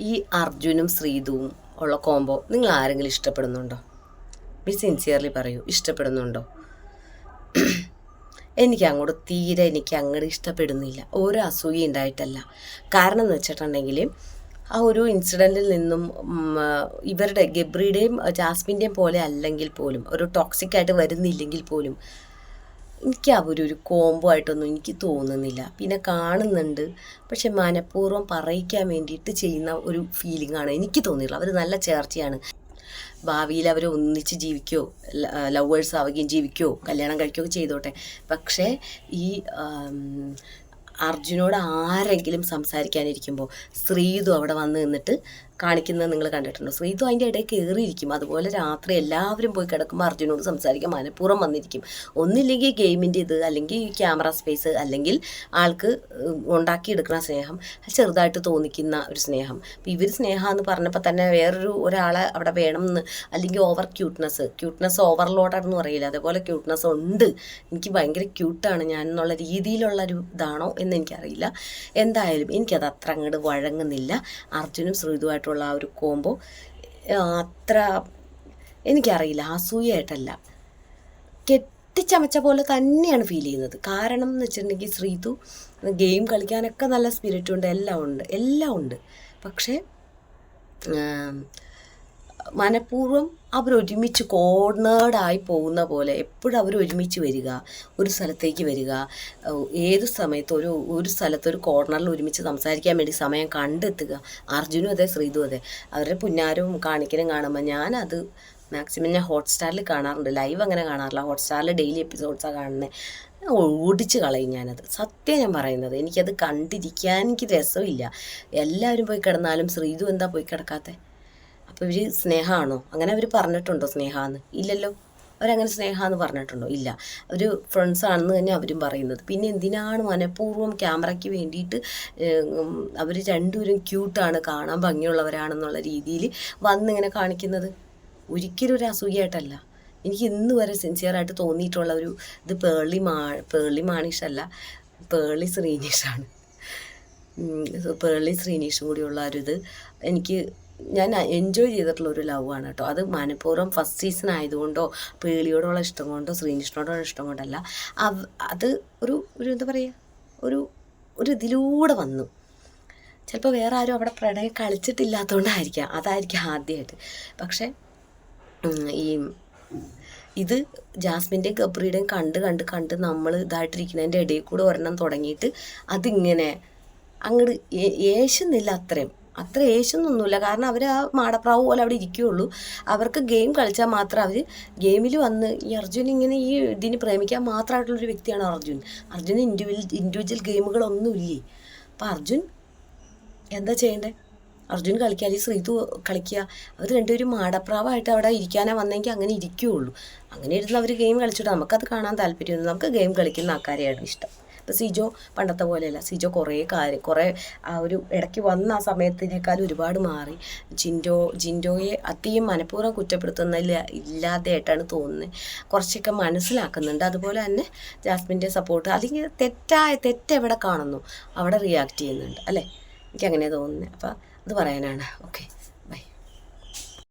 ഈ അർജുനും ശ്രീതുവും ഉള്ള കോംബോ നിങ്ങൾ ആരെങ്കിലും ഇഷ്ടപ്പെടുന്നുണ്ടോ? ബി സിൻസിയർലി പറയൂ ഇഷ്ടപ്പെടുന്നുണ്ടോ? എനിക്ക് അങ്ങോട്ട് തീരെ എനിക്ക് അങ്ങോട്ട് ഇഷ്ടപ്പെടുന്നില്ല. ഓരോ അസൂയ ഉണ്ടായിട്ടല്ല. കാരണം എന്ന് വെച്ചിട്ടുണ്ടെങ്കിൽ ആ ഒരു ഇൻസിഡന്റിൽ നിന്നും ഇവരുടെ ഗബ്രിയുടെയും ജാസ്മിന്റെയും പോലെ അല്ലെങ്കിൽ പോലും ഒരു ടോക്സിക് ആയിട്ട് വരുന്നില്ലെങ്കിൽ പോലും എനിക്ക് അവരൊരു കോംബോ ആയിട്ടൊന്നും എനിക്ക് തോന്നുന്നില്ല. പിന്നെ കാണുന്നുണ്ട്. പക്ഷെ മനഃപൂർവം പറയിക്കാൻ വേണ്ടിയിട്ട് ചെയ്യുന്ന ഒരു ഫീലിംഗ് ആണ്. എനിക്ക് തോന്നിയിട്ടുള്ളത്. അവർ നല്ല ചേർച്ചയാണ്. ഭാവിയിൽ അവർ ഒന്നിച്ച് ജീവിക്കോ ലവേഴ്സ് ആവുകയും ജീവിക്കോ കല്യാണം കഴിക്കുകയോ ചെയ്തോട്ടെ. പക്ഷേ ഈ അർജുനോട് ആരെങ്കിലും സംസാരിക്കാനിരിക്കുമ്പോൾ ശ്രീതു അവിടെ വന്ന് നിന്നിട്ട് കാണിക്കുന്നത് നിങ്ങൾ കണ്ടിട്ടുണ്ടോ? ശ്രീതു അതിന്റെ ഇടയിൽ കയറിയിരിക്കും. അതുപോലെ രാത്രി എല്ലാവരും പോയി കിടക്കുമ്പോൾ അർജുനോട് സംസാരിക്കാൻ മനഃപൂർവം വന്നിരിക്കും. ഒന്നില്ലെങ്കിൽ ഗെയിമിന്റെ ഇത് അല്ലെങ്കിൽ ക്യാമറ സ്പേസ് അല്ലെങ്കിൽ ആൾക്ക് ഉണ്ടാക്കിയെടുക്കുന്ന സ്നേഹം ചെറുതായിട്ട് തോന്നിക്കുന്ന ഒരു സ്നേഹം. അപ്പോൾ ഇവർ സ്നേഹം എന്ന് പറഞ്ഞപ്പോൾ തന്നെ വേറൊരു ഒരാളെ അവിടെ വേണം എന്ന് അല്ലെങ്കിൽ ഓവർ ക്യൂട്ട്നെസ് ക്യൂട്ട്നെസ് ഓവർലോഡാണെന്ന് പറയില്ല അതേപോലെ ക്യൂട്ട്നെസ് ഉണ്ട്. എനിക്ക് ഭയങ്കര ക്യൂട്ടാണ് ഞാൻ എന്നുള്ള രീതിയിലുള്ള ഒരു ഇതാണോ എന്ന് എനിക്കറിയില്ല. എന്തായാലും എനിക്കത് അത്ര അങ്ങോട്ട് വഴങ്ങുന്നില്ല. അർജുനും ശ്രീതുമായിട്ടുള്ള ആ ഒരു കോംബോ അത്ര എനിക്കറിയില്ല അസൂയായിട്ടല്ല. കെട്ടിച്ചമച്ച പോലെ തന്നെയാണ് ഫീൽ ചെയ്യുന്നത്. കാരണം എന്ന് വെച്ചിട്ടുണ്ടെങ്കിൽ ശ്രീതു ഗെയിം കളിക്കാനൊക്കെ നല്ല സ്പിരിറ്റ് ഉണ്ട് എല്ലാം ഉണ്ട് എല്ലാം ഉണ്ട്. പക്ഷേ മനഃപൂർവം അവരൊരുമിച്ച് കോർണേഡായി പോകുന്ന പോലെ എപ്പോഴും അവർ ഒരുമിച്ച് വരിക ഒരു സ്ഥലത്തേക്ക് വരിക. ഏത് സമയത്ത് ഒരു ഒരു സ്ഥലത്ത് ഒരു കോർണറിൽ ഒരുമിച്ച് സംസാരിക്കാൻ വേണ്ടി സമയം കണ്ടെത്തുക. അർജുനും അതെ ശ്രീതു അതെ. അവരുടെ പുന്നാരവും കാണിക്കലും കാണുമ്പോൾ ഞാനത് മാക്സിമം ഞാൻ ഹോട്ട്സ്റ്റാറിൽ കാണാറുണ്ട്. ലൈവ് അങ്ങനെ കാണാറില്ല. ഹോട്ട്സ്റ്റാറിൽ ഡെയിലി എപ്പിസോഡ്സാണ് കാണുന്നത് ഓടിച്ച് കളയും ഞാനത്. സത്യം ഞാൻ പറയുന്നത്. എനിക്കത് കണ്ടിരിക്കാൻ എനിക്ക് രസമില്ല. എല്ലാവരും പോയി കിടന്നാലും ശ്രീതു എന്താ പോയി കിടക്കാത്തത് അപ്പോൾ ഇവർ സ്നേഹമാണോ അങ്ങനെ അവർ പറഞ്ഞിട്ടുണ്ടോ സ്നേഹമെന്ന് ഇല്ലല്ലോ. അവരങ്ങനെ സ്നേഹമെന്ന് പറഞ്ഞിട്ടുണ്ടോ? ഇല്ല. ഒരു ഫ്രണ്ട്സ് ആണെന്ന് തന്നെ അവരും പറയുന്നത്. പിന്നെ എന്തിനാണ് മനഃപൂർവം ക്യാമറയ്ക്ക് വേണ്ടിയിട്ട് അവർ രണ്ടുപേരും ക്യൂട്ടാണ് കാണാൻ ഭംഗിയുള്ളവരാണെന്നുള്ള രീതിയിൽ വന്നിങ്ങനെ കാണിക്കുന്നത്? ഒരിക്കലും ഒരു അസൂയായിട്ടല്ല എനിക്ക് ഇന്ന് വരെ സിൻസിയറായിട്ട് തോന്നിയിട്ടുള്ള ഒരു ഇത് പേളി മാ പേളി മാണിഷല്ല പേളി ശ്രീനീഷാണ്. പേളി ശ്രീനീഷും കൂടിയുള്ള ഒരു ഇത് എനിക്ക് ഞാൻ എൻജോയ് ചെയ്തിട്ടുള്ള ഒരു ലവ് ആണ് കേട്ടോ അത് മനഃപൂർവം ഫസ്റ്റ് സീസൺ ആയതുകൊണ്ടോ പേളിയോടുള്ള ഇഷ്ടം കൊണ്ടോ ശ്രീകൃഷ്ണനോടുള്ള ഇഷ്ടം കൊണ്ടല്ല അത് ഒരു ഒരു എന്താ പറയുക ഒരു ഒരു ഇതിലൂടെ വന്നു. ചിലപ്പോൾ വേറെ ആരും അവിടെ പ്രണയം കളിച്ചിട്ടില്ലാത്തതുകൊണ്ടായിരിക്കാം അതായിരിക്കും ആദ്യമായിട്ട് പക്ഷേ ഈ ഇത് ജാസ്മിന്റെയും ഗബ്രിയുടെയും കണ്ട് കണ്ട് കണ്ട് നമ്മൾ ഇതായിട്ടിരിക്കുന്നതിന്റെ ഇടയിൽ കൂടെ ഒരെണ്ണം തുടങ്ങിയിട്ട് അതിങ്ങനെ അങ്ങോട്ട് ഏശുന്നില്ല അത്രയും. അത്ര ഏഷ്യൊന്നുമില്ല കാരണം അവർ ആ മാടപ്രാവ് പോലെ അവിടെ ഇരിക്കുകയുള്ളൂ. അവർക്ക് ഗെയിം കളിച്ചാൽ മാത്രം അവർ ഗെയിമിൽ വന്ന് ഈ അർജുൻ ഇങ്ങനെ ഈ ഇതിന് പ്രേമിക്കാൻ മാത്രമായിട്ടുള്ളൊരു വ്യക്തിയാണ് അർജുൻ. അർജുൻ ഇൻഡിവിജ്വൽ ഇൻഡിവിജ്വൽ ഗെയിമുകളൊന്നുമില്ലേ അപ്പോൾ അർജുൻ എന്താ ചെയ്യേണ്ടത് അർജുൻ കളിക്കുക അല്ലെങ്കിൽ ശ്രീതു കളിക്കുക. അവർ രണ്ടുപേരും മാടപ്രാവായിട്ട് അവിടെ ഇരിക്കാനാ വന്നെങ്കിൽ അങ്ങനെ ഇരിക്കുകയുള്ളൂ. അങ്ങനെ ഇരുന്ന് അവർ ഗെയിം കളിച്ചിട്ട് നമുക്കത് കാണാൻ താല്പര്യമൊന്നും നമുക്ക് ഗെയിം കളിക്കുന്ന ആൾക്കാരെയാണ് ഇഷ്ടം. ഇപ്പോൾ സിജോ പണ്ടത്തെ പോലെയല്ല. സിജോ കുറേ കാര്യം കുറേ ആ ഒരു ഇടയ്ക്ക് വന്ന ആ സമയത്തിനേക്കാൾ ഒരുപാട് മാറി. ജിൻഡോ ജിൻഡോയെ അധികം മനഃപൂർവം കുറ്റപ്പെടുത്തുന്നില്ല ഇല്ലാതെയായിട്ടാണ് തോന്നുന്നത് കുറച്ചൊക്കെ മനസ്സിലാക്കുന്നുണ്ട്. അതുപോലെ തന്നെ ജാസ്മിന്റെ സപ്പോർട്ട് അല്ലെങ്കിൽ തെറ്റായ തെറ്റെവിടെ കാണുന്നു? അവിടെ റിയാക്ട് ചെയ്യുന്നുണ്ട്. അല്ലേ? എനിക്ക് അങ്ങനെ തോന്നുന്നത് അപ്പോൾ അത് പറയാനാണ്. ഓക്കെ.